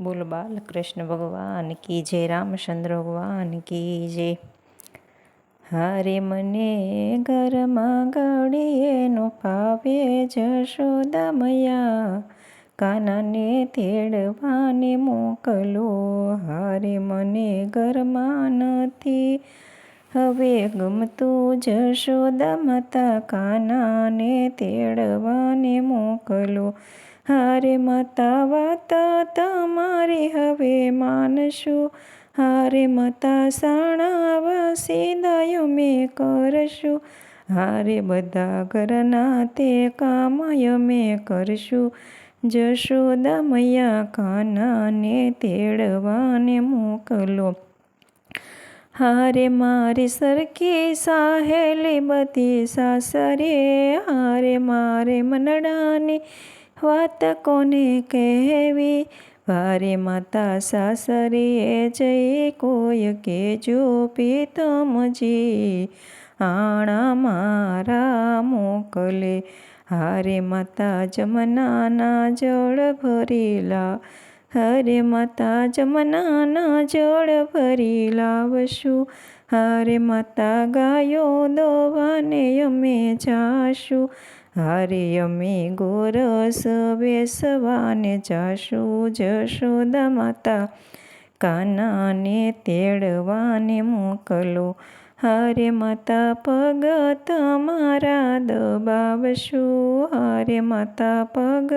બોલ બાલકૃષ્ણ ભગવાન કી જય રામચંદ્ર ભગવાન કી જય. હારે મને ઘરમાં ગળીએનો પાવે જશોદમયા કાનાને તેડવાને મોકલો. હારે મને ઘરમાં નથી. હવે ગમતું જશોદા માતા કાનાને તેડવાને મોકલો. હારે માતા વાતા તમારી હવે માનશું. હારે માતા સાણાવા સીધાયો મેં કરશું. હારે બધા ઘરના તે કામય મેં કરશું. જશોદા મૈયા કાનાને તેડવાને મોકલો. હારે મારી સરખી સાહેલી બધી સાસરે. હારે મારે મનડાની વાત કોને કહેવી? વારે માતા સાસરીએ જઈ કોઈ કેજો પિતમજી. આણા મારા મોકલે. હારે માતા જમનાના જળ ભરેલા. હરે માતા જમનાના જળ ભરી લાવશું હારે માતા ગાયો દોવાને અમે જાશું. હારે અમે ગોરસ બેસવાને જાશું જશોદા માતા કાનાને તેડવાને મોકલો. હારે માતા પગ તમારા દબાવશું. હારે માતા પગ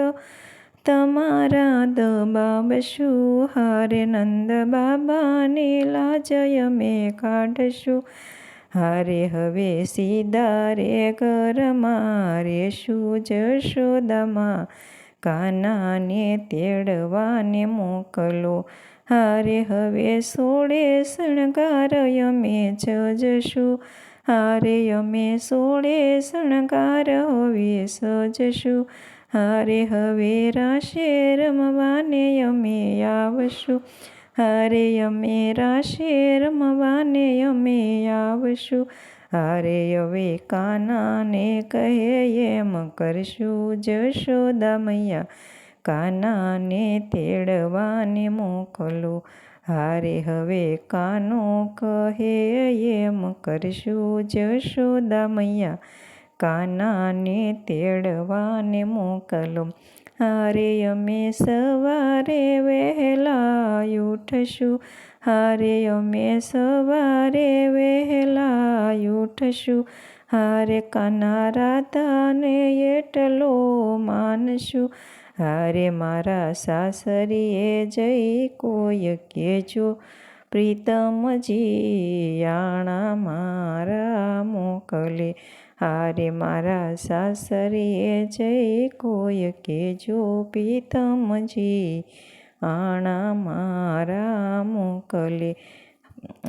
તમારા દબાવશું. હારે નંદ બાબાને લાજય મેં કાઢશું. હારે હવે સીધા રે કર મારે શું જશોદામાં કાનાને તેડવાને મોકલો. હારે હવે સોળે શણગાર અમે જજશું હારે અમે સોળે શણગાર હવે સજશું. હારે હવે રાશે રમવાને અમે આવશું. હારે અમે રાશે રમવાને અમે આવશું હારે હવે કાનાને કહે એમ કરશું જશોદા મૈયા કાનાને તેડવાને મોકલો હારે હવે કાનો કહે એમ કરશું જશોદા મૈયા કાનાને તેડવાને મોકલો હારે અમે સવારે વહેલા ઉઠશું હારે અમે સવારે વહેલા ઉઠશું હારે કાના રાધાને એટલો માનશું. હારે મારા સાસરીએ જઈ કોઈ કેજો પ્રીતમજી આણા મારા મોકલે હારે મારા સાસરીએ જઈ કોઈ કેજો પ્રીતમજી આણા મારા મોકલે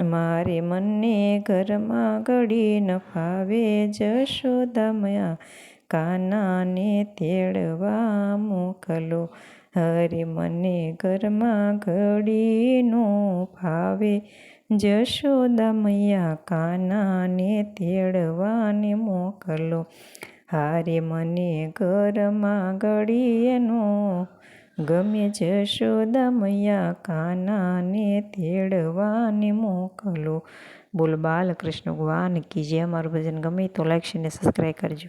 મારે મને ઘરમાં ઘડી ન ફાવે જશોદમયા કાનાને તેડવા મોકલો હરે મને ઘરમાં ઘડીનો ફાવે જશોદા મૈયા કાનાને તેડવાને મોકલો. હારે મને ઘરમાં ઘડીએનો ગમે. જશોદા મૈયા કાનાને તેડવાને મોકલો. બોલ બાલકૃષ્ણ ભગવાન કી જે અમારું ભજન ગમે તો લાઈક અને સબસ્ક્રાઈબ કરજો.